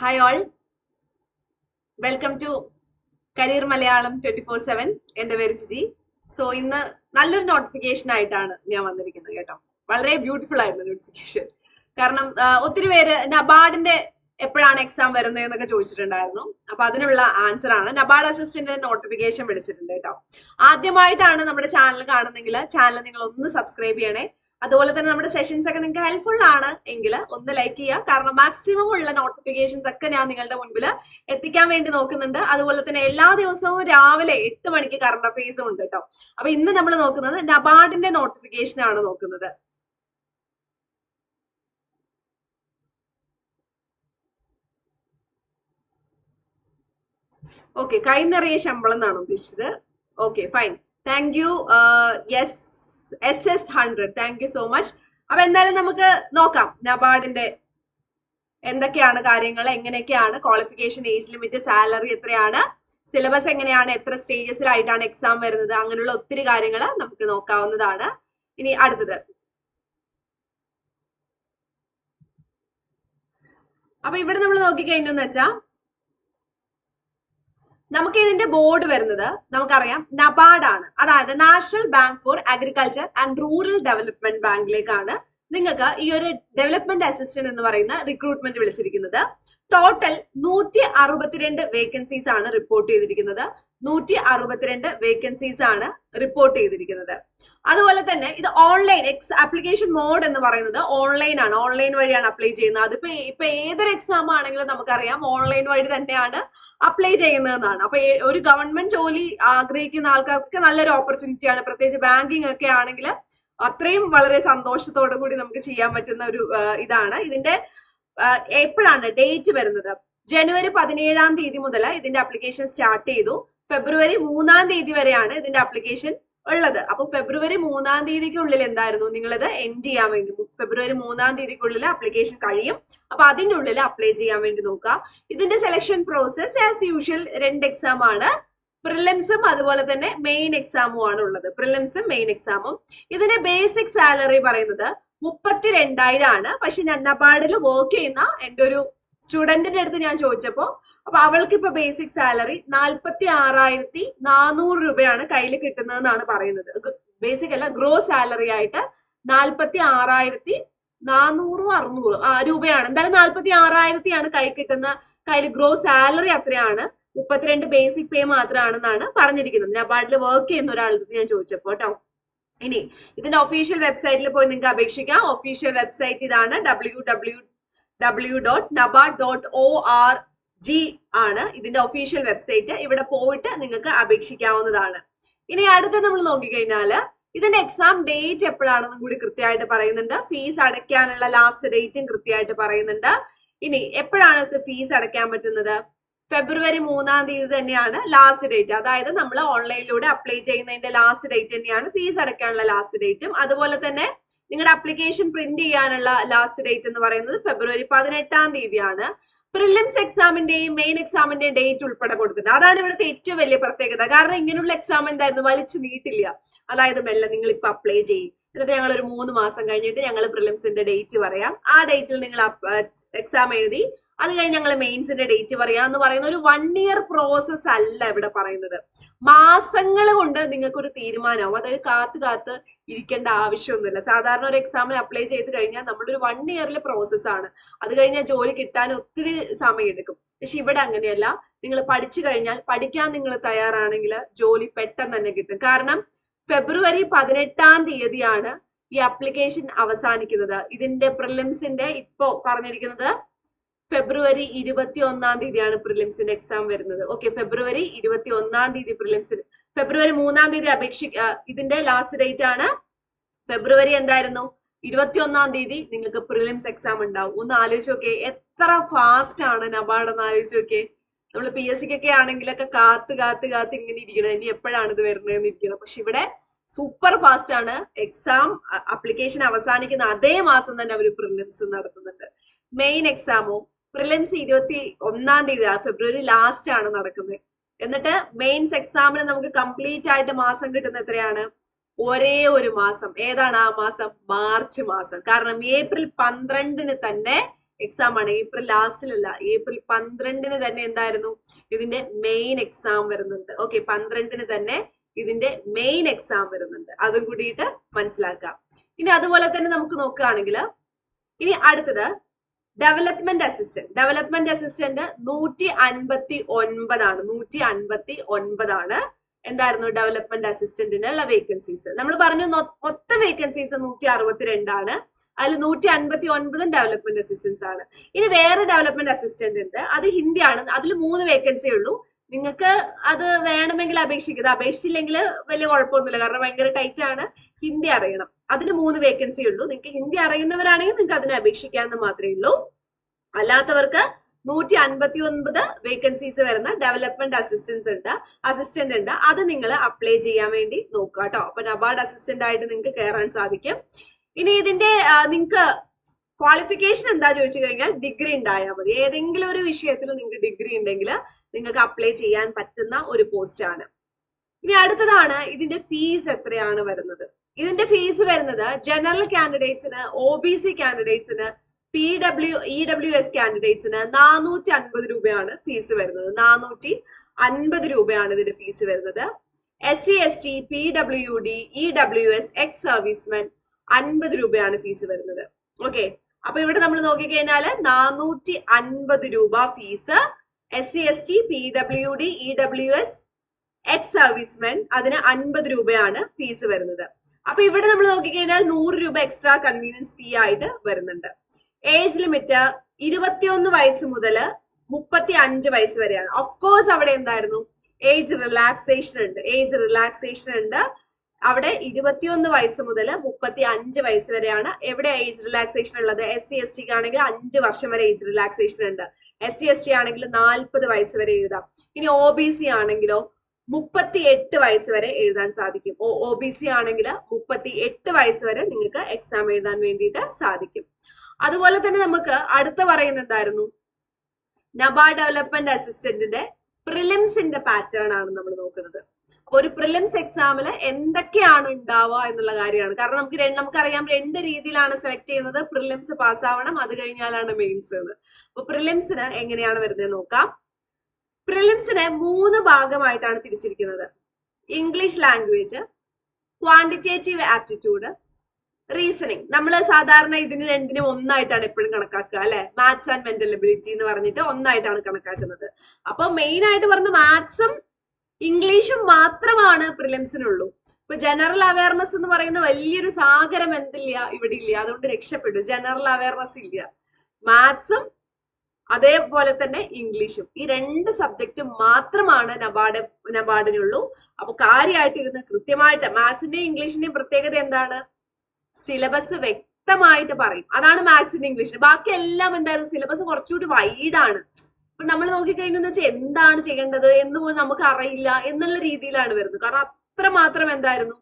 Hi all welcome to career Malayalam twenty four seven എന്റെ പേര് Jiji. So ഇന്ന് നല്ലൊരു നോട്ടിഫിക്കേഷൻ ആയിട്ടാണ് ഞാൻ വന്നിരിക്കുന്നത് കേട്ടോ. വളരെ ബ്യൂട്ടിഫുൾ ആയിരുന്നു നോട്ടിഫിക്കേഷൻ കാരണം ഒത്തിരി പേര് നബാർഡിന്റെ എപ്പോഴാണ് എക്സാം വരുന്നത് എന്നൊക്കെ ചോദിച്ചിട്ടുണ്ടായിരുന്നു. അപ്പൊ അതിനുള്ള ആൻസർ ആണ്. നബാർഡ് അസിസ്റ്റന്റിന്റെ നോട്ടിഫിക്കേഷൻ വിളിച്ചിട്ടുണ്ട് കേട്ടോ. ആദ്യമായിട്ടാണ് നമ്മുടെ ചാനൽ കാണുന്നെങ്കിൽ ചാനൽ നിങ്ങൾ ഒന്ന് സബ്സ്ക്രൈബ് ചെയ്യണേ. അതുപോലെ തന്നെ നമ്മുടെ സെഷൻസ് ഒക്കെ നിങ്ങൾക്ക് ഹെൽപ്ഫുൾ ആണ് എങ്കിൽ ഒന്ന് ലൈക്ക് ചെയ്യുക. കാരണം മാക്സിമം ഉള്ള നോട്ടിഫിക്കേഷൻസ് ഒക്കെ ഞാൻ നിങ്ങളുടെ മുൻപിൽ എത്തിക്കാൻ വേണ്ടി നോക്കുന്നുണ്ട്. അതുപോലെ തന്നെ എല്ലാ ദിവസവും രാവിലെ എട്ട് മണിക്ക് കറണ്ട് അഫയേഴ്സും ഉണ്ട് കേട്ടോ. അപ്പൊ ഇന്ന് നമ്മൾ നോക്കുന്നത് നബാർഡിന്റെ നോട്ടിഫിക്കേഷൻ ആണ് നോക്കുന്നത്. ഓക്കെ കൈ നിറയെ ശമ്പളം എന്നാണ് ഉദ്ദേശിച്ചത്. Okay fine thank you yes yes yes hundred thank you so much അപ്പൊ എന്തായാലും നമുക്ക് നോക്കാം. നബാർഡിന്റെ എന്തൊക്കെയാണ് കാര്യങ്ങൾ എങ്ങനെയൊക്കെയാണ് ക്വാളിഫിക്കേഷൻ ഏജ് ലിമിറ്റ് സാലറി എത്രയാണ് സിലബസ് എങ്ങനെയാണ് എത്ര സ്റ്റേജസിലായിട്ടാണ് എക്സാം വരുന്നത് അങ്ങനെയുള്ള ഒത്തിരി കാര്യങ്ങൾ നമുക്ക് നോക്കാവുന്നതാണ്. ഇനി അടുത്തത്. അപ്പൊ ഇവിടെ നമ്മൾ നോക്കിക്കഴിഞ്ഞെന്ന് വെച്ചാൽ നമുക്ക് ഇതിന്റെ ബോർഡ് വരുന്നത് നമുക്കറിയാം നബാർഡ് ആണ് അതായത് national bank for agriculture and rural development ബാങ്കിലേക്കാണ് നിങ്ങൾക്ക് ഈ ഒരു ഡെവലപ്മെന്റ് അസിസ്റ്റന്റ് എന്ന് പറയുന്ന റിക്രൂട്ട്മെന്റ് വിളിച്ചിരിക്കുന്നത്. ടോട്ടൽ നൂറ്റി അറുപത്തിരണ്ട് വേക്കൻസീസ് ആണ് റിപ്പോർട്ട് ചെയ്തിരിക്കുന്നത്. നൂറ്റി അറുപത്തിരണ്ട് വേക്കൻസീസ് ആണ് റിപ്പോർട്ട് ചെയ്തിരിക്കുന്നത്. അതുപോലെ തന്നെ ഇത് ഓൺലൈൻ എക്സ് ആപ്ലിക്കേഷൻ മോഡ് എന്ന് പറയുന്നത് ഓൺലൈൻ ആണ്. ഓൺലൈൻ വഴിയാണ് അപ്ലൈ ചെയ്യുന്നത്. അതിപ്പോ ഇപ്പൊ ഏതൊരു എക്സാം ആണെങ്കിലും നമുക്കറിയാം ഓൺലൈൻ വഴി തന്നെയാണ് അപ്ലൈ ചെയ്യുന്നതെന്നാണ്. അപ്പൊ ഒരു ഗവൺമെന്റ് ജോലി ആഗ്രഹിക്കുന്ന ആൾക്കാർക്ക് നല്ലൊരു ഓപ്പർച്യൂണിറ്റിയാണ് പ്രത്യേകിച്ച് ബാങ്കിങ് ഒക്കെ ആണെങ്കിൽ അത്രയും വളരെ സന്തോഷത്തോടു കൂടി നമുക്ക് ചെയ്യാൻ പറ്റുന്ന ഒരു ഇതാണ്. ഇതിന്റെ എപ്പോഴാണ് ഡേറ്റ് വരുന്നത്? ജനുവരി പതിനേഴാം തീയതി മുതൽ ഇതിന്റെ അപ്ലിക്കേഷൻ സ്റ്റാർട്ട് ചെയ്തു. ഫെബ്രുവരി മൂന്നാം തീയതി വരെയാണ് ഇതിന്റെ അപ്ലിക്കേഷൻ ഉള്ളത്. അപ്പൊ ഫെബ്രുവരി മൂന്നാം തീയതിക്കുള്ളിൽ എന്തായിരുന്നു? നിങ്ങളിത് എൻഡ് ചെയ്യാൻ വേണ്ടി ഫെബ്രുവരി മൂന്നാം തീയതിക്കുള്ളിൽ അപ്ലിക്കേഷൻ കഴിയും. അപ്പൊ അതിന്റെ ഉള്ളിൽ അപ്ലൈ ചെയ്യാൻ വേണ്ടി നോക്കുക. ഇതിന്റെ സെലക്ഷൻ പ്രോസസ് ആസ് യൂഷ്വൽ രണ്ട് എക്സാം ആണ്. പ്രിലിംസും അതുപോലെ തന്നെ മെയിൻ എക്സാമും ആണ് ഉള്ളത്. പ്രിലിംസും മെയിൻ എക്സാമും ഇതിന്റെ ബേസിക് സാലറി പറയുന്നത് മുപ്പത്തി രണ്ടായിരം ആണ്. പക്ഷെ നന്നപ്പാടിൽ വർക്ക് ചെയ്യുന്ന എന്റെ ഒരു സ്റ്റുഡന്റിന്റെ അടുത്ത് ഞാൻ ചോദിച്ചപ്പോ അപ്പൊ അവൾക്ക് ഇപ്പൊ ബേസിക് സാലറി നാൽപ്പത്തി ആറായിരത്തി നാനൂറ് രൂപയാണ് കയ്യിൽ കിട്ടുന്നതെന്നാണ് പറയുന്നത്. ബേസിക് അല്ല ഗ്രോ സാലറി ആയിട്ട് നാൽപ്പത്തി ആറായിരത്തി നാനൂറോ അറുന്നൂറോ ആ രൂപയാണ്. എന്തായാലും നാൽപ്പത്തി ആറായിരത്തിയാണ് കൈ കിട്ടുന്ന കയ്യിൽ ഗ്രോ സാലറി അത്രയാണ്. മുപ്പത്തിരണ്ട് ബേസിക് പേ മാത്രമാണെന്നാണ് പറഞ്ഞിരിക്കുന്നത്. നബാർഡിൽ വർക്ക് ചെയ്യുന്ന ഒരാളുടെ ഞാൻ ചോദിച്ചപ്പോ കേട്ടോ ഇനി ഇതിന്റെ ഒഫീഷ്യൽ വെബ്സൈറ്റിൽ പോയി നിങ്ങൾക്ക് അപേക്ഷിക്കാം. ഒഫീഷ്യൽ വെബ്സൈറ്റ് ഇതാണ് W W W dot NABARD dot O R G ആണ് ഇതിന്റെ ഒഫീഷ്യൽ വെബ്സൈറ്റ് ഇവിടെ പോയിട്ട് നിങ്ങൾക്ക് അപേക്ഷിക്കാവുന്നതാണ്. ഇനി അടുത്ത നമ്മൾ നോക്കിക്കഴിഞ്ഞാൽ ഇതിന്റെ എക്സാം ഡേറ്റ് എപ്പോഴാണെന്നും കൂടി കൃത്യമായിട്ട് പറയുന്നുണ്ട്. ഫീസ് അടയ്ക്കാനുള്ള ലാസ്റ്റ് ഡേറ്റും കൃത്യമായിട്ട് പറയുന്നുണ്ട്. ഇനി എപ്പോഴാണ് ഫീസ് അടയ്ക്കാൻ പറ്റുന്നത്? ഫെബ്രുവരി മൂന്നാം തീയതി തന്നെയാണ് ലാസ്റ്റ് ഡേറ്റ് അതായത് നമ്മൾ ഓൺലൈനിലൂടെ അപ്ലൈ ചെയ്യുന്നതിന്റെ ലാസ്റ്റ് ഡേറ്റ് തന്നെയാണ് ഫീസ് അടയ്ക്കാനുള്ള ലാസ്റ്റ് ഡേറ്റും അതുപോലെ തന്നെ നിങ്ങളുടെ അപ്ലിക്കേഷൻ പ്രിന്റ് ചെയ്യാനുള്ള ലാസ്റ്റ് ഡേറ്റ് എന്ന് പറയുന്നത് ഫെബ്രുവരി പതിനെട്ടാം തീയതിയാണ്. പ്രിലിംസ് എക്സാമിന്റെയും മെയിൻ എക്സാമിന്റെയും ഡേറ്റ് ഉൾപ്പെടെ കൊടുത്തിട്ടുണ്ട്. അതാണ് ഇവിടുത്തെ ഏറ്റവും വലിയ പ്രത്യേകത. കാരണം ഇങ്ങനെയുള്ള എക്സാം എന്തായിരുന്നു? വലിച്ചു നീട്ടില്ല. അതായത് മെല്ലെ നിങ്ങൾ ഇപ്പൊ അപ്ലൈ ചെയ്യും. എന്നിട്ട് ഞങ്ങൾ ഒരു മൂന്ന് മാസം കഴിഞ്ഞിട്ട് ഞങ്ങൾ പ്രിലിംസിന്റെ ഡേറ്റ് പറയാം. ആ ഡേറ്റിൽ നിങ്ങൾ എക്സാം എഴുതി അത് കഴിഞ്ഞ് ഞങ്ങൾ മെയിൻസിന്റെ ഡേറ്റ് പറയാം എന്ന് പറയുന്ന ഒരു വൺ ഇയർ പ്രോസസ് അല്ല ഇവിടെ പറയുന്നത്. മാസങ്ങൾ കൊണ്ട് നിങ്ങൾക്ക് ഒരു തീരുമാനമാവും അതായത് കാത്ത് കാത്ത് ഇരിക്കേണ്ട ആവശ്യമൊന്നുമില്ല. സാധാരണ ഒരു എക്സാമിന് അപ്ലൈ ചെയ്ത് കഴിഞ്ഞാൽ നമ്മുടെ ഒരു വൺ ഇയറിലെ പ്രോസസ് ആണ്. അത് കഴിഞ്ഞാൽ ജോലി കിട്ടാൻ ഒത്തിരി സമയം എടുക്കും. പക്ഷെ ഇവിടെ അങ്ങനെയല്ല. നിങ്ങൾ പഠിച്ചു കഴിഞ്ഞാൽ പഠിക്കാൻ നിങ്ങൾ തയ്യാറാണെങ്കിൽ ജോലി പെട്ടെന്ന് തന്നെ കിട്ടും. കാരണം ഫെബ്രുവരി പതിനെട്ടാം തീയതിയാണ് ഈ അപ്ലിക്കേഷൻ അവസാനിക്കുന്നത്. ഇതിന്റെ പ്രിലിംസിന്റെ ഇപ്പോ പറഞ്ഞിരിക്കുന്നത് ഫെബ്രുവരി ഇരുപത്തി ഒന്നാം തീയതിയാണ് പ്രിലിംസിന്റെ എക്സാം വരുന്നത്. ഓക്കെ ഫെബ്രുവരി ഇരുപത്തി ഒന്നാം തീയതി പ്രിലിംസിന് ഫെബ്രുവരി മൂന്നാം തീയതി അപേക്ഷിക്ക ഇതിന്റെ ലാസ്റ്റ് ഡേറ്റ് ആണ്. ഫെബ്രുവരി എന്തായിരുന്നു? ഇരുപത്തി ഒന്നാം തീയതി നിങ്ങൾക്ക് പ്രിലിംസ് എക്സാം ഉണ്ടാവും. ഒന്ന് ആലോചിച്ച് നോക്കേ എത്ര ഫാസ്റ്റ് ആണ് നബാർഡ് ഒന്ന് ആലോചിച്ച് നോക്കേ നമ്മൾ പി എസ് സിക്കൊക്കെ ആണെങ്കിലൊക്കെ കാത്ത് കാത്ത് കാത്ത് ഇങ്ങനെ ഇരിക്കണം. ഇനി എപ്പോഴാണ് ഇത് വരുന്നതെന്ന് ഇരിക്കണം. പക്ഷെ ഇവിടെ സൂപ്പർ ഫാസ്റ്റ് ആണ്. എക്സാം അപ്ലിക്കേഷൻ അവസാനിക്കുന്ന അതേ മാസം തന്നെ അവർ പ്രിലിംസ് നടത്തുന്നുണ്ട്. മെയിൻ എക്സാമോ പ്രിലിംസ് ഇരുപത്തി ഒന്നാം തീയതി ഫെബ്രുവരി ലാസ്റ്റ് ആണ് നടക്കുന്നത്. എന്നിട്ട് മെയിൻസ് എക്സാമിന് നമുക്ക് കംപ്ലീറ്റ് ആയിട്ട് മാസം കിട്ടുന്ന എത്രയാണ്? ഒരേ ഒരു മാസം. ഏതാണ് ആ മാസം? മാർച്ച് മാസം. കാരണം ഏപ്രിൽ പന്ത്രണ്ടിന് തന്നെ എക്സാം ആണ്. ഏപ്രിൽ ലാസ്റ്റിലല്ല ഏപ്രിൽ പന്ത്രണ്ടിന് തന്നെ എന്തായിരുന്നു? ഇതിന്റെ മെയിൻ എക്സാം വരുന്നുണ്ട്. ഓക്കെ പന്ത്രണ്ടിന് തന്നെ ഇതിന്റെ മെയിൻ എക്സാം വരുന്നുണ്ട്. അതും കൂടിയിട്ട് മനസ്സിലാക്കാം. ഇനി അതുപോലെ തന്നെ നമുക്ക് നോക്കുകയാണെങ്കിൽ ഇനി അടുത്തത് ഡെവലപ്മെന്റ് അസിസ്റ്റന്റ് ഡെവലപ്മെന്റ് അസിസ്റ്റന്റ് നൂറ്റി അൻപത്തി ഒൻപതാണ് നൂറ്റി അൻപത്തി ഒൻപതാണ് എന്തായിരുന്നു ഡെവലപ്മെന്റ് അസിസ്റ്റന്റിനുള്ള വേക്കൻസീസ് നമ്മൾ പറഞ്ഞു മൊത്തം വേക്കൻസീസ് നൂറ്റി അറുപത്തിരണ്ടാണ് അതിൽ നൂറ്റി അൻപത്തി ഒൻപതും ഡെവലപ്മെന്റ് അസിസ്റ്റൻസ് ആണ്. ഇനി വേറെ ഡെവലപ്മെന്റ് അസിസ്റ്റന്റ് ഉണ്ട്. അത് ഹിന്ദിയാണ്. അതിൽ മൂന്ന് വേക്കൻസി ഉള്ളൂ. നിങ്ങൾക്ക് അത് വേണമെങ്കിൽ അപേക്ഷിക്കുന്നത് അപേക്ഷിച്ചില്ലെങ്കിൽ വലിയ കുഴപ്പമൊന്നുമില്ല. കാരണം ഭയങ്കര ടൈറ്റ് ആണ്. ഹിന്ദി അറിയണം. അതിന് മൂന്ന് വേക്കൻസി ഉള്ളൂ. നിങ്ങൾക്ക് ഹിന്ദി അറിയുന്നവരാണെങ്കിൽ നിങ്ങൾക്ക് അതിനെ അപേക്ഷിക്കാമെന്ന് മാത്രമേ ഉള്ളൂ. അല്ലാത്തവർക്ക് നൂറ്റി അൻപത്തി ഒൻപത് വേക്കൻസീസ് വരുന്ന ഡെവലപ്മെന്റ് അസിസ്റ്റൻസ് ഉണ്ട്. അസിസ്റ്റന്റ് ഉണ്ട്. അത് നിങ്ങൾ അപ്ലൈ ചെയ്യാൻ വേണ്ടി നോക്കുക കേട്ടോ. അപ്പൊ നബാർഡ് അസിസ്റ്റന്റ് ആയിട്ട് നിങ്ങൾക്ക് കയറാൻ സാധിക്കും. ഇനി ഇതിന്റെ നിങ്ങൾക്ക് ക്വാളിഫിക്കേഷൻ എന്താ ചോദിച്ചു കഴിഞ്ഞാൽ ഡിഗ്രി ഉണ്ടായാൽ മതി. ഏതെങ്കിലും ഒരു വിഷയത്തിൽ നിങ്ങൾക്ക് ഡിഗ്രി ഉണ്ടെങ്കിൽ നിങ്ങൾക്ക് അപ്ലൈ ചെയ്യാൻ പറ്റുന്ന ഒരു പോസ്റ്റ് ആണ്. ഇനി അടുത്തതാണ് ഇതിന്റെ ഫീസ് എത്രയാണ് വരുന്നത്? ഇതിന്റെ ഫീസ് വരുന്നത് ജനറൽ കാൻഡിഡേറ്റ്സിന് O B C കാൻഡിഡേറ്റ്സിന് P W E W S കാൻഡിഡേറ്റ്സിന് നാനൂറ്റി അൻപത് രൂപയാണ് ഫീസ് വരുന്നത്. നാനൂറ്റി അൻപത് രൂപയാണ് ഇതിന്റെ ഫീസ് വരുന്നത്. S C S T P W D E W S ex servicemen അൻപത് രൂപയാണ് ഫീസ് വരുന്നത്. ഓക്കെ അപ്പൊ ഇവിടെ നമ്മൾ നോക്കിക്കഴിഞ്ഞാൽ നാനൂറ്റി അൻപത് രൂപ fees S C S T P W D E W S ex servicemen അതിന് അൻപത് രൂപയാണ് ഫീസ് വരുന്നത്. അപ്പൊ ഇവിടെ നമ്മൾ നോക്കിക്കഴിഞ്ഞാൽ നൂറ് രൂപ എക്സ്ട്രാ കൺവീനിയൻസ് ഫീ ആയിട്ട് വരുന്നുണ്ട്. ഏജ് ലിമിറ്റ് ഇരുപത്തിയൊന്ന് വയസ്സ് മുതൽ മുപ്പത്തി അഞ്ച് വയസ്സ് വരെയാണ്. ഓഫ് കോഴ്സ് അവിടെ എന്തായിരുന്നു? ഏജ് റിലാക്സേഷൻ ഉണ്ട്. ഏജ് റിലാക്സേഷൻ ഉണ്ട്. അവിടെ ഇരുപത്തിയൊന്ന് വയസ്സ് മുതൽ മുപ്പത്തി അഞ്ച് വയസ്സ് വരെയാണ്. എവിടെ ഏജ് റിലാക്സേഷൻ ഉള്ളത്? എസ് സി എസ് ടിക്ക് ആണെങ്കിൽ അഞ്ച് വർഷം വരെ ഏജ് റിലാക്സേഷൻ ഉണ്ട്. എസ് സി എസ് ടി ആണെങ്കിൽ നാൽപ്പത് വയസ്സ് വരെ എഴുതാം. ഇനി ഒ ബി സി ആണെങ്കിലോ മുപ്പത്തി എട്ട് വയസ്സ് വരെ എഴുതാൻ സാധിക്കും. ഒ ബി സി ആണെങ്കിൽ മുപ്പത്തി എട്ട് വയസ്സ് വരെ നിങ്ങൾക്ക് എക്സാം എഴുതാൻ വേണ്ടിയിട്ട് സാധിക്കും. അതുപോലെ തന്നെ നമുക്ക് അടുത്ത പറയുന്ന എന്തായിരുന്നു? നബാ ഡെവലപ്മെന്റ് അസിസ്റ്റന്റിന്റെ പ്രിലിംസിന്റെ പാറ്റേൺ ആണ് നമ്മൾ നോക്കുന്നത്. അപ്പൊ ഒരു പ്രിലിംസ് എക്സാമിൽ എന്തൊക്കെയാണ് ഉണ്ടാവുക എന്നുള്ള കാര്യമാണ്. കാരണം നമുക്ക് നമുക്കറിയാം രണ്ട് രീതിയിലാണ് സെലക്ട് ചെയ്യുന്നത്. പ്രിലിംസ് പാസ്സാവണം അത് കഴിഞ്ഞാലാണ് മെയിൻസ് അപ്പൊ പ്രിലിംസിന് എങ്ങനെയാണ് വരുന്നത് നോക്കാം. പ്രിലിംസിനെ മൂന്ന് ഭാഗമായിട്ടാണ് തിരിച്ചിരിക്കുന്നത്. English language quantitative aptitude reasoning നമ്മൾ സാധാരണ ഇതിന് രണ്ടിനും ഒന്നായിട്ടാണ് എപ്പോഴും കണക്കാക്കുക അല്ലെ? മാത്സ് ആൻഡ് മെന്റൽ എബിലിറ്റി എന്ന് പറഞ്ഞിട്ട് ഒന്നായിട്ടാണ് കണക്കാക്കുന്നത്. അപ്പൊ മെയിൻ ആയിട്ട് പറഞ്ഞ മാത്സും ഇംഗ്ലീഷും മാത്രമാണ് പ്രിലിംസിനുള്ളൂ ഇപ്പൊ ജനറൽ അവയർനെസ് എന്ന് പറയുന്ന വലിയൊരു സാഗരം എന്തില്ല? ഇവിടെ ഇല്ല. അതുകൊണ്ട് രക്ഷപ്പെട്ടു. ജനറൽ അവയർനെസ് ഇല്ല. മാത്സും അതേപോലെ തന്നെ ഇംഗ്ലീഷും. ഈ രണ്ട് സബ്ജക്റ്റ് മാത്രമാണ് നബാഡ് നബാഡിനുള്ളൂ അപ്പൊ കാര്യമായിട്ട് ഇരുന്ന് കൃത്യമായിട്ട് മാത്സിന്റെയും ഇംഗ്ലീഷിന്റെയും പ്രത്യേകത എന്താണ്? സിലബസ് വ്യക്തമായിട്ട് പറയും. അതാണ് മാത്സിന്റെ ഇംഗ്ലീഷ് ബാക്കി എല്ലാം എന്തായാലും സിലബസ് കുറച്ചുകൂടി വൈഡാണ് അപ്പൊ നമ്മൾ നോക്കിക്കഴിഞ്ഞെന്ന് വെച്ചാൽ എന്താണ് ചെയ്യേണ്ടത്? എന്ന് പോലും നമുക്ക് അറിയില്ല എന്നുള്ള രീതിയിലാണ് വരുന്നത്. കാരണം അത്ര മാത്രം എന്തായിരുന്നു?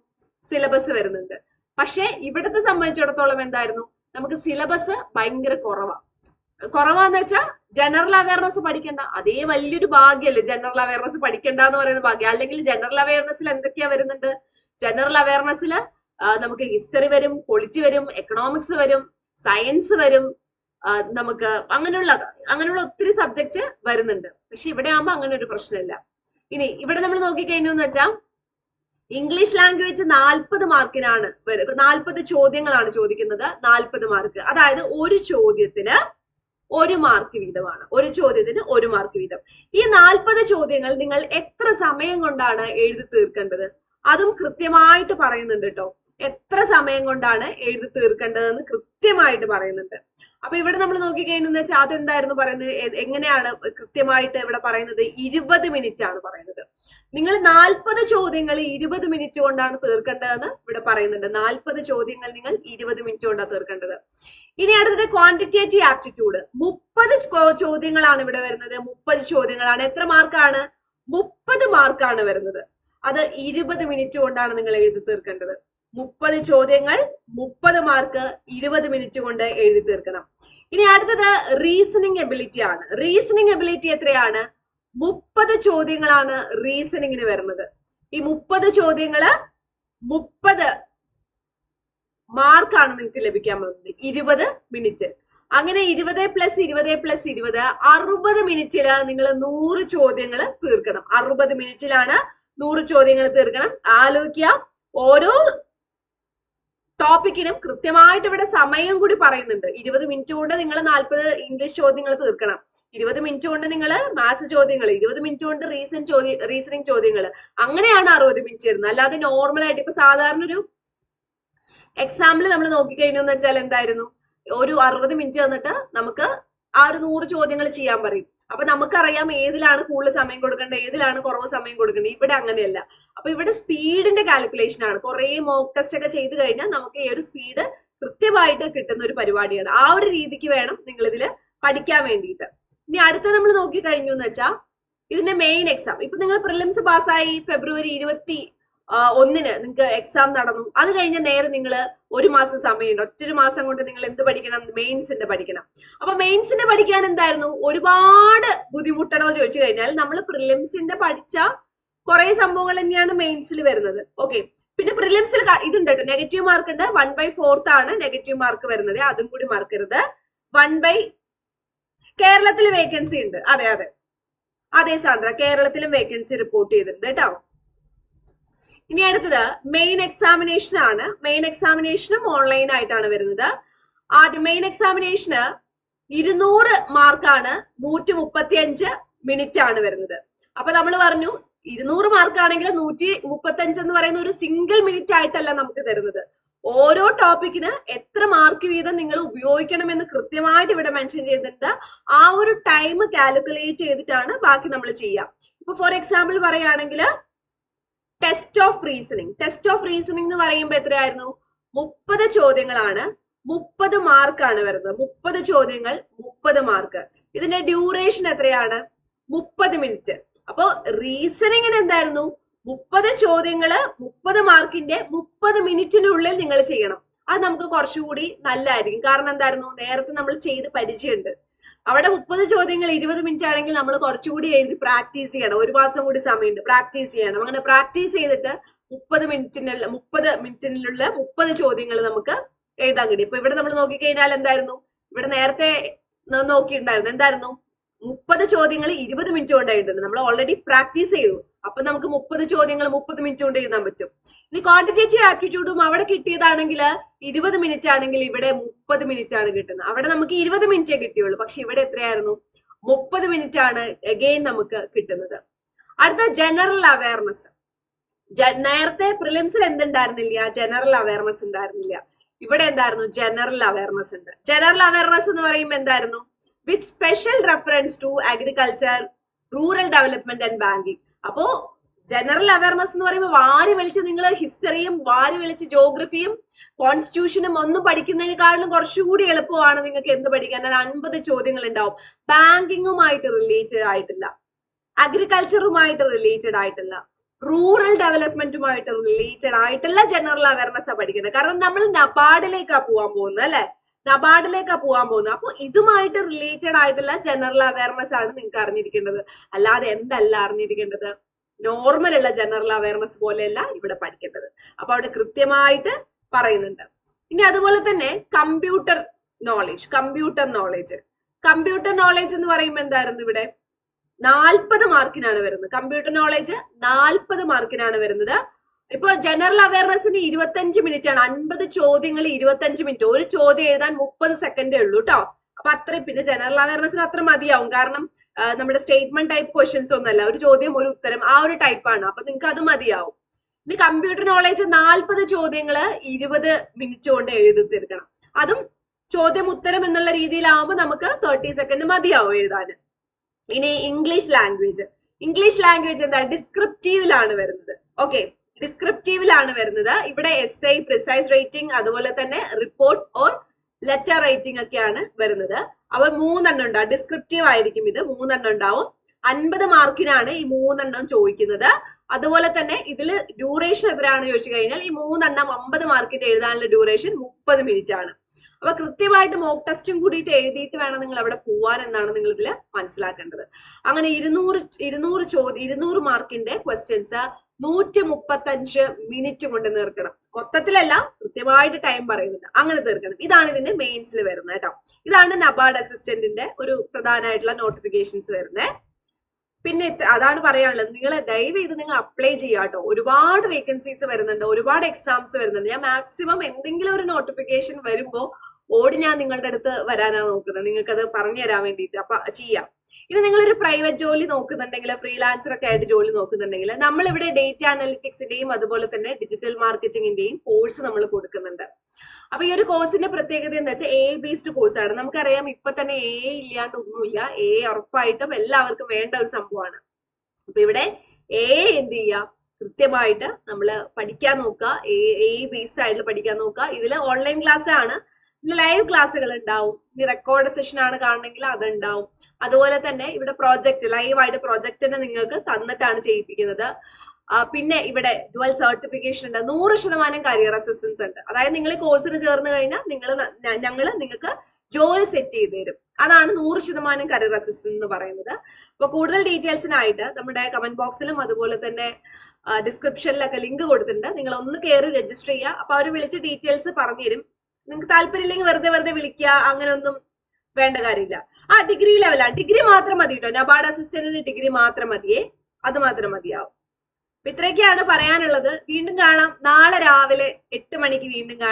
സിലബസ് വരുന്നുണ്ട്. പക്ഷെ ഇവിടത്തെ സംബന്ധിച്ചിടത്തോളം എന്തായിരുന്നു? നമുക്ക് സിലബസ് ഭയങ്കര കുറവാ. കുറവാന്ന് വെച്ചാൽ ജനറൽ അവയർനെസ് പഠിക്കണ്ട. അതേ വലിയൊരു ഭാഗ്യല്ലേ ജനറൽ അവയർനെസ് പഠിക്കണ്ട എന്ന് പറയുന്ന ഭാഗ്യം. അല്ലെങ്കിൽ ജനറൽ അവയർനെസ്സിൽ എന്തൊക്കെയാ വരുന്നുണ്ട്? ജനറൽ അവയർനെസ്സിൽ നമുക്ക് ഹിസ്റ്ററി വരും പൊളിറ്റി വരും എക്കണോമിക്സ് വരും സയൻസ് വരും നമുക്ക് അങ്ങനെയുള്ള അങ്ങനെയുള്ള ഒത്തിരി സബ്ജക്റ്റ് വരുന്നുണ്ട്. പക്ഷെ ഇവിടെ ആകുമ്പോൾ അങ്ങനെ ഒരു പ്രശ്നമില്ല. ഇനി ഇവിടെ നമ്മൾ നോക്കിക്കഴിഞ്ഞു എന്ന് വെച്ചാൽ ഇംഗ്ലീഷ് ലാംഗ്വേജ് നാൽപ്പത് മാർക്കിനാണ് നാൽപ്പത് ചോദ്യങ്ങളാണ് ചോദിക്കുന്നത് നാൽപ്പത് മാർക്ക്. അതായത് ഒരു ചോദ്യത്തിന് ഒരു മാർക്ക് വീതമാണ്. ഒരു ചോദ്യത്തിന് ഒരു മാർക്ക് വീതം. ഈ നാൽപ്പത് ചോദ്യങ്ങൾ നിങ്ങൾ എത്ര സമയം കൊണ്ടാണ് എഴുതി തീർക്കേണ്ടത്? അതും കൃത്യമായിട്ട് പറയുന്നുണ്ട് കേട്ടോ എത്ര സമയം കൊണ്ടാണ് എഴുതി തീർക്കേണ്ടതെന്ന് കൃത്യമായിട്ട് പറയുന്നുണ്ട്. അപ്പൊ ഇവിടെ നമ്മൾ നോക്കിക്കഴിഞ്ഞെന്ന് വെച്ചാൽ അതെന്തായിരുന്നു പറയുന്നത്? എങ്ങനെയാണ് കൃത്യമായിട്ട് ഇവിടെ പറയുന്നത്? ഇരുപത് മിനിറ്റ് ആണ് പറയുന്നത്. നിങ്ങൾ നാൽപ്പത് ചോദ്യങ്ങൾ ഇരുപത് മിനിറ്റ് കൊണ്ടാണ് തീർക്കേണ്ടതെന്ന് ഇവിടെ പറയുന്നുണ്ട്. നാൽപ്പത് ചോദ്യങ്ങൾ നിങ്ങൾ ഇരുപത് മിനിറ്റ് കൊണ്ടാണ് തീർക്കേണ്ടത്. ഇനി അടുത്തത് ക്വാണ്ടിറ്റേറ്റീവ് ആപ്റ്റിറ്റ്യൂഡ് മുപ്പത് ചോദ്യങ്ങളാണ് ഇവിടെ വരുന്നത്. മുപ്പത് ചോദ്യങ്ങളാണ്. എത്ര മാർക്കാണ് മുപ്പത് മാർക്കാണ് വരുന്നത്. അത് ഇരുപത് മിനിറ്റ് കൊണ്ടാണ് നിങ്ങൾ എഴുതി തീർക്കേണ്ടത്. മുപ്പത് ചോദ്യങ്ങൾ മുപ്പത് മാർക്ക് ഇരുപത് മിനിറ്റ് കൊണ്ട് എഴുതി തീർക്കണം. ഇനി അടുത്തത് റീസണിങ് എബിലിറ്റി ആണ്. റീസണിങ് എബിലിറ്റി എത്രയാണ്? മുപ്പത് ചോദ്യങ്ങളാണ് റീസണിങ്ങിന് വരുന്നത്. ഈ മുപ്പത് ചോദ്യങ്ങൾ മുപ്പത് മാർക്കാണ് നിങ്ങൾക്ക് ലഭിക്കാൻ പോകുന്നത്. ഇരുപത് മിനിറ്റ് അങ്ങനെ ഇരുപത് പ്ലസ് ഇരുപത് പ്ലസ് ഇരുപത് അറുപത് മിനിറ്റിൽ നിങ്ങൾ നൂറ് ചോദ്യങ്ങൾ തീർക്കണം. അറുപത് മിനിറ്റിലാണ് നൂറ് ചോദ്യങ്ങൾ തീർക്കണം. ആലോചിക്കുക. ഓരോ ടോപ്പിക്കിനും കൃത്യമായിട്ട് ഇവിടെ സമയം കൂടി പറയുന്നുണ്ട്. ഇരുപത് മിനിറ്റ് കൊണ്ട് നിങ്ങൾ നാൽപ്പത് ഇംഗ്ലീഷ് ചോദ്യങ്ങൾ തീർക്കണം. ഇരുപത് മിനിറ്റ് കൊണ്ട് നിങ്ങൾ മാത്സ് ചോദ്യങ്ങൾ ഇരുപത് മിനിറ്റ് കൊണ്ട് റീസൺ ചോദ്യ റീസണിങ് ചോദ്യങ്ങൾ അങ്ങനെയാണ് അറുപത് മിനിറ്റ് വരുന്നത്. അല്ലാതെ നോർമൽ ആയിട്ട് ഇപ്പൊ സാധാരണ ഒരു എക്സാമ്പിൾ നമ്മൾ നോക്കിക്കഴിഞ്ഞു എന്ന് വെച്ചാൽ എന്തായിരുന്നു? ഒരു അറുപത് മിനിറ്റ് വന്നിട്ട് നമുക്ക് ആ ഒരു നൂറ് ചോദ്യങ്ങൾ ചെയ്യാൻ പറയും. അപ്പൊ നമുക്കറിയാം ഏതിലാണ് കൂടുതൽ സമയം കൊടുക്കേണ്ടത് ഏതിലാണ് കുറവ് സമയം കൊടുക്കേണ്ടത്. ഇവിടെ അങ്ങനെയല്ല. അപ്പൊ ഇവിടെ സ്പീഡിന്റെ കാൽക്കുലേഷൻ ആണ്. കുറെ മോക്ക് ടെസ്റ്റ് ഒക്കെ ചെയ്ത് കഴിഞ്ഞാൽ നമുക്ക് ഈ ഒരു സ്പീഡ് കൃത്യമായിട്ട് കിട്ടുന്ന ഒരു പരിപാടിയാണ്. ആ ഒരു രീതിക്ക് വേണം നിങ്ങൾ ഇതിൽ പഠിക്കാൻ വേണ്ടിയിട്ട്. ഇനി അടുത്ത നമ്മൾ നോക്കി കഴിഞ്ഞു എന്ന് വെച്ചാൽ ഇതിന്റെ മെയിൻ എക്സാം ഇപ്പൊ നിങ്ങൾ പ്രിലിംസ് പാസ്സായി ഫെബ്രുവരി ഇരുപത്തി ഒന്നിന് നിങ്ങൾക്ക് എക്സാം നടന്നു. അത് കഴിഞ്ഞ നേരെ നിങ്ങൾ ഒരു മാസം സമയമുണ്ട്. ഒറ്റൊരു മാസം കൊണ്ട് നിങ്ങൾ എന്ത് പഠിക്കണം? മെയിൻസിന്റെ പഠിക്കണം. അപ്പൊ മെയിൻസിന്റെ പഠിക്കാൻ എന്തായിരുന്നു? ഒരുപാട് ബുദ്ധിമുട്ടണോ ചോദിച്ചു കഴിഞ്ഞാൽ നമ്മൾ പ്രിലിംസിന്റെ പഠിച്ച കുറെ സംഭവങ്ങൾ തന്നെയാണ് മെയിൻസിൽ വരുന്നത്. ഓക്കെ പിന്നെ പ്രിലിംസിൽ ഇതുണ്ട് കേട്ടോ. നെഗറ്റീവ് മാർക്ക് ഉണ്ട്. വൺ ബൈ ഫോർത്ത് ആണ് നെഗറ്റീവ് മാർക്ക് വരുന്നത്. അതും കൂടി മറക്കരുത് വൺ ബൈ കേരളത്തിൽ വേക്കൻസി ഉണ്ട്. അതെ അതെ. അതെ സാന്ദ്ര. കേരളത്തിലും വേക്കൻസി റിപ്പോർട്ട് ചെയ്തിട്ടുണ്ട് കേട്ടോ. ഇനി അടുത്തത് മെയിൻ എക്സാമിനേഷൻ ആണ്. മെയിൻ എക്സാമിനേഷനും ഓൺലൈൻ ആയിട്ടാണ് വരുന്നത്. ആദ്യം മെയിൻ എക്സാമിനേഷന് ഇരുന്നൂറ് മാർക്കാണ് നൂറ്റി മുപ്പത്തി അഞ്ച് മിനിറ്റ് ആണ് വരുന്നത്. അപ്പൊ നമ്മൾ പറഞ്ഞു ഇരുന്നൂറ് മാർക്കാണെങ്കിൽ നൂറ്റി മുപ്പത്തി അഞ്ച് എന്ന് പറയുന്ന ഒരു സിംഗിൾ മിനിറ്റ് ആയിട്ടല്ല നമുക്ക് തരുന്നത്. ഓരോ ടോപ്പിക്കിന് എത്ര മാർക്ക് വീതം നിങ്ങൾ ഉപയോഗിക്കണമെന്ന് കൃത്യമായിട്ട് ഇവിടെ മെൻഷൻ ചെയ്തിട്ടുണ്ട്. ആ ഒരു ടൈം കാൽക്കുലേറ്റ് ചെയ്തിട്ടാണ് ബാക്കി നമ്മൾ ചെയ്യാം. ഇപ്പൊ ഫോർ എക്സാമ്പിൾ പറയുകയാണെങ്കിൽ test of reasoning test of reasoning എന്ന് പറയുമ്പോൾ എത്രയായിരുന്നു? മുപ്പത് ചോദ്യങ്ങളാണ്. മുപ്പത് മാർക്കാണ് വരുന്നത്. മുപ്പത് ചോദ്യങ്ങൾ മുപ്പത് മാർക്ക് ഇതിന്റെ ഡ്യൂറേഷൻ എത്രയാണ്? മുപ്പത് മിനിറ്റ് അപ്പോ റീസണിങ്ങിന് എന്തായിരുന്നു? മുപ്പത് ചോദ്യങ്ങൾ മുപ്പത് മാർക്കിന്റെ മുപ്പത് മിനിറ്റിനുള്ളിൽ നിങ്ങൾ ചെയ്യണം. അത് നമുക്ക് കുറച്ചുകൂടി നല്ലതായിരിക്കും. കാരണം എന്തായിരുന്നു? നേരത്തെ നമ്മൾ ചെയ്ത് പരിചയമുണ്ട്. അവിടെ മുപ്പത് ചോദ്യങ്ങൾ ഇരുപത് മിനിറ്റ് ആണെങ്കിൽ നമ്മൾ കുറച്ചുകൂടി എഴുതി പ്രാക്ടീസ് ചെയ്യണം. ഒരു മാസം കൂടി സമയമുണ്ട്. പ്രാക്ടീസ് ചെയ്യണം. അങ്ങനെ പ്രാക്ടീസ് ചെയ്തിട്ട് മുപ്പത് മിനിറ്റിനുള്ള മുപ്പത് മിനിറ്റിനുള്ള മുപ്പത് ചോദ്യങ്ങൾ നമുക്ക് എഴുതാൻ കഴിയും. ഇപ്പൊ ഇവിടെ നമ്മൾ നോക്കിക്കഴിഞ്ഞാൽ എന്തായിരുന്നു? ഇവിടെ നേരത്തെ നോക്കിയിട്ടുണ്ടായിരുന്നു. എന്തായിരുന്നു? മുപ്പത് ചോദ്യങ്ങൾ ഇരുപത് മിനിറ്റ് കൊണ്ട് എഴുതുന്നത്. നമ്മൾ ഓൾറെഡി പ്രാക്ടീസ് ചെയ്തു. അപ്പൊ നമുക്ക് മുപ്പത് ചോദ്യങ്ങൾ മുപ്പത് മിനിറ്റ് കൊണ്ട് എഴുതാൻ പറ്റും. ഇനി ക്വാണ്ടിറ്റേറ്റീവ് ആപ്റ്റിറ്റ്യൂഡും അവിടെ കിട്ടിയതാണെങ്കിൽ ഇരുപത് മിനിറ്റ് ആണെങ്കിൽ ഇവിടെ മുപ്പത് മിനിറ്റ് ആണ് കിട്ടുന്നത്. അവിടെ നമുക്ക് ഇരുപത് മിനിറ്റേ കിട്ടിയുള്ളൂ. പക്ഷെ ഇവിടെ എത്രയായിരുന്നു? മുപ്പത് മിനിറ്റ് ആണ് അഗെയിൻ നമുക്ക് കിട്ടുന്നത്. അടുത്ത ജനറൽ അവയർനെസ് നേരത്തെ പ്രിലിംസിൽ എന്തുണ്ടായിരുന്നില്ല? ജനറൽ അവയർനെസ് ഉണ്ടായിരുന്നില്ല. ഇവിടെ എന്തായിരുന്നു? ജനറൽ അവയർനെസ് ഉണ്ട്. ജനറൽ അവയർനെസ് എന്ന് പറയുമ്പോൾ എന്തായിരുന്നു? With special reference to agriculture rural development and banking അപ്പോ ജനറൽ അവയർനെസ് എന്ന് പറയുമ്പോൾ വാരി വലിച്ച് നിങ്ങൾ ഹിസ്റ്ററിയും വാരി വലിച്ച് ജോഗ്രഫിയും കോൺസ്റ്റിറ്റ്യൂഷനും ഒന്നും പഠിക്കുന്നതിനേക്കാളും കുറച്ചുകൂടി എളുപ്പമാണ് നിങ്ങൾക്ക് എന്ത് പഠിക്കാൻ. അൻപത് ചോദ്യങ്ങൾ ഉണ്ടാവും. ബാങ്കിങ്ങുമായിട്ട് റിലേറ്റഡ് ആയിട്ടില്ല. അഗ്രികൾച്ചറുമായിട്ട് റിലേറ്റഡ് ആയിട്ടില്ല. റൂറൽ ഡെവലപ്മെന്റുമായിട്ട് റിലേറ്റഡ് ആയിട്ടുള്ള ജനറൽ അവയർനെസ് ആണ് പഠിക്കുന്നത്. കാരണം നമ്മൾ നബാർഡിലേക്കാണ് പോവാൻ പോകുന്നത് അല്ലെ? നബാർഡിലേക്കാ പോകാൻ പോകുന്നത്. അപ്പൊ ഇതുമായിട്ട് റിലേറ്റഡ് ആയിട്ടുള്ള ജനറൽ അവയർനെസ് ആണ് നിങ്ങൾക്ക് അറിഞ്ഞിരിക്കേണ്ടത്. അല്ലാതെ എന്തല്ല അറിഞ്ഞിരിക്കേണ്ടത്? നോർമൽ ഉള്ള ജനറൽ അവയർനെസ് പോലെയല്ല ഇവിടെ പഠിക്കേണ്ടത്. അപ്പൊ അവിടെ കൃത്യമായിട്ട് പറയുന്നുണ്ട്. ഇനി അതുപോലെ തന്നെ computer knowledge computer knowledge computer knowledge എന്ന് പറയുമ്പോൾ എന്തായിരുന്നു ഇവിടെ? നാൽപ്പത് മാർക്കിനാണ് വരുന്നത്. കമ്പ്യൂട്ടർ നോളേജ് നാൽപ്പത് മാർക്കിനാണ് വരുന്നത്. ഇപ്പൊ ജനറൽ അവയർനെസ്സിന് ഇരുപത്തഞ്ച് മിനിറ്റ് ആണ്. അൻപത് ചോദ്യങ്ങൾ ഇരുപത്തഞ്ച് മിനിറ്റ് ഒരു ചോദ്യം എഴുതാൻ മുപ്പത് സെക്കൻഡേ ഉള്ളൂ കേട്ടോ അപ്പൊ അത്രയും പിന്നെ ജനറൽ അവയർനെസ്സിന് അത്ര മതിയാവും. കാരണം നമ്മുടെ സ്റ്റേറ്റ്മെന്റ് ടൈപ്പ് ക്വസ്റ്റ്യൻസ് ഒന്നല്ല ഒരു ചോദ്യം ഒരു ഉത്തരം ആ ഒരു ടൈപ്പാണ് അപ്പൊ നിങ്ങൾക്ക് അത് മതിയാവും. ഇനി കമ്പ്യൂട്ടർ നോളേജ് നാൽപ്പത് ചോദ്യങ്ങൾ ഇരുപത് മിനിറ്റ് കൊണ്ട് എഴുതി തീർക്കണം. അതും ചോദ്യം ഉത്തരം എന്നുള്ള രീതിയിലാവുമ്പോൾ നമുക്ക് തേർട്ടി സെക്കൻഡ് മതിയാവും എഴുതാൻ ഇനി ഇംഗ്ലീഷ് ലാംഗ്വേജ് ഇംഗ്ലീഷ് ലാംഗ്വേജ് എന്താ? ഡിസ്ക്രിപ്റ്റീവിലാണ് വരുന്നത്. ഓക്കെ ഡിസ്ക്രിപ്റ്റീവിലാണ് വരുന്നത്. ഇവിടെ എസ് ഐ പ്രിസൈസ് റേറ്റിംഗ് അതുപോലെ തന്നെ റിപ്പോർട്ട് ഓർ ലെറ്റർ റേറ്റിംഗ് ഒക്കെയാണ് വരുന്നത്. അപ്പൊ മൂന്നെണ്ണം ഉണ്ടാവും ഡിസ്ക്രിപ്റ്റീവ് ആയിരിക്കും ഇത്. മൂന്നെണ്ണം ഉണ്ടാവും. അൻപത് മാർക്കിനാണ് ഈ മൂന്നെണ്ണം ചോദിക്കുന്നത്. അതുപോലെ തന്നെ ഇതിൽ ഡ്യൂറേഷൻ എത്രയാണ് ചോദിച്ചു കഴിഞ്ഞാൽ ഈ മൂന്നെണ്ണം അമ്പത് മാർക്കിന്റെ എഴുതാനുള്ള ഡ്യൂറേഷൻ മുപ്പത് മിനിറ്റ് ആണ്. അപ്പൊ കൃത്യമായിട്ട് മോക്ക് ടെസ്റ്റും കൂടിയിട്ട് എഴുതിയിട്ട് വേണം നിങ്ങൾ അവിടെ പോവാൻ എന്നാണ് നിങ്ങൾ ഇതിൽ മനസ്സിലാക്കേണ്ടത്. അങ്ങനെ ഇരുന്നൂറ് ഇരുന്നൂറ് ചോദ്യം ഇരുന്നൂറ് മാർക്കിന്റെ ക്വസ്റ്റ്യൻസ് നൂറ്റി മുപ്പത്തഞ്ച് മിനിറ്റ് കൊണ്ട് തീർക്കണം. മൊത്തത്തിലല്ല കൃത്യമായിട്ട് ടൈം പറയുന്നുണ്ട് അങ്ങനെ തീർക്കണം. ഇതാണ് ഇതിന്റെ മെയിൻസിൽ വരുന്നത് കേട്ടോ. ഇതാണ് നബാർഡ് അസിസ്റ്റന്റിന്റെ ഒരു പ്രധാനമായിട്ടുള്ള നോട്ടിഫിക്കേഷൻസ് വരുന്നത്. പിന്നെ അതാണ് പറയാനുള്ളത്. നിങ്ങൾ ദയവ് ചെയ്ത് നിങ്ങൾ അപ്ലൈ ചെയ്യാട്ടോ ഒരുപാട് വേക്കൻസീസ് വരുന്നുണ്ട്. ഒരുപാട് എക്സാംസ് വരുന്നുണ്ട്. ഞാൻ മാക്സിമം എന്തെങ്കിലും ഒരു നോട്ടിഫിക്കേഷൻ വരുമ്പോൾ ഓടി ഞാൻ നിങ്ങളുടെ അടുത്ത് വരാനാണ് നോക്കുന്നത്. നിങ്ങൾക്ക് അത് പറഞ്ഞു തരാൻ വേണ്ടിയിട്ട്. അപ്പൊ ചെയ്യാം. ഇനി നിങ്ങളൊരു പ്രൈവറ്റ് ജോലി നോക്കുന്നുണ്ടെങ്കിൽ ഫ്രീലാൻസർ ഒക്കെ ആയിട്ട് ജോലി നോക്കുന്നുണ്ടെങ്കിൽ നമ്മൾ ഇവിടെ ഡേറ്റ അനലിറ്റിക്സിന്റെയും അതുപോലെ തന്നെ ഡിജിറ്റൽ മാർക്കറ്റിംഗിന്റെയും കോഴ്സ് നമ്മൾ കൊടുക്കുന്നുണ്ട്. അപ്പൊ ഈ ഒരു കോഴ്സിന്റെ പ്രത്യേകത എന്താ വെച്ചാൽ എ ബേസ്ഡ് കോഴ്സ് ആണ്. നമുക്കറിയാം ഇപ്പൊ തന്നെ എ ഇല്ലാണ്ട് ഒന്നുമില്ല എ ഉറപ്പായിട്ടും എല്ലാവർക്കും വേണ്ട ഒരു സംഭവമാണ്. അപ്പൊ ഇവിടെ എ എന്ത് ചെയ്യുക കൃത്യമായിട്ട് നമ്മൾ പഠിക്കാൻ നോക്കുക. എ എ ബേസ്ഡ് ആയിട്ട് പഠിക്കാൻ നോക്കുക. ഇതിൽ ഓൺലൈൻ ക്ലാസ് ആണ്. ലൈവ് ക്ലാസ്സുകൾ ഉണ്ടാവും. ഇനി റെക്കോർഡ് സെഷൻ ആണ് കാണണമെങ്കിൽ അതുണ്ടാവും. അതുപോലെ തന്നെ ഇവിടെ പ്രോജക്റ്റ് ലൈവായിട്ട് പ്രോജക്റ്റിനെ നിങ്ങൾക്ക് തന്നിട്ടാണ് ചെയ്യിപ്പിക്കുന്നത്. പിന്നെ ഇവിടെ ഡുവൽ സർട്ടിഫിക്കേഷൻ ഉണ്ട്. നൂറ് ശതമാനം കരിയർ അസിസ്റ്റൻസ് ഉണ്ട്. അതായത് നിങ്ങൾ കോഴ്സിന് ചേർന്ന് കഴിഞ്ഞാൽ നിങ്ങൾ ഞങ്ങൾ നിങ്ങൾക്ക് ജോലി സെറ്റ് ചെയ്ത് തരും. അതാണ് നൂറ് ശതമാനം കരിയർ അസിസ്റ്റൻസ് എന്ന് പറയുന്നത്. അപ്പൊ കൂടുതൽ ഡീറ്റെയിൽസിനായിട്ട് നമ്മുടെ കമന്റ് ബോക്സിലും അതുപോലെ തന്നെ ഡിസ്ക്രിപ്ഷനിലൊക്കെ ലിങ്ക് കൊടുത്തിട്ടുണ്ട്. നിങ്ങൾ ഒന്ന് കയറി രജിസ്റ്റർ ചെയ്യുക. അപ്പൊ അവർ വിളിച്ച് ഡീറ്റെയിൽസ് പറഞ്ഞു തരും. നിങ്ങൾക്ക് താല്പര്യമില്ലെങ്കിൽ വെറുതെ വെറുതെ വിളിക്കുക അങ്ങനെയൊന്നും വേണ്ട കാര്യമില്ല. ആ ഡിഗ്രി ലെവലാണ് ഡിഗ്രി മാത്രം മതി കേട്ടോ നബാർഡ് അസിസ്റ്റന്റിന് ഡിഗ്രി മാത്രം മതിയേ. അത് മാത്രം മതിയാവും. ഇത്രയൊക്കെയാണ് പറയാനുള്ളത്. വീണ്ടും കാണാം. നാളെ രാവിലെ എട്ട് മണിക്ക് വീണ്ടും കാണാം.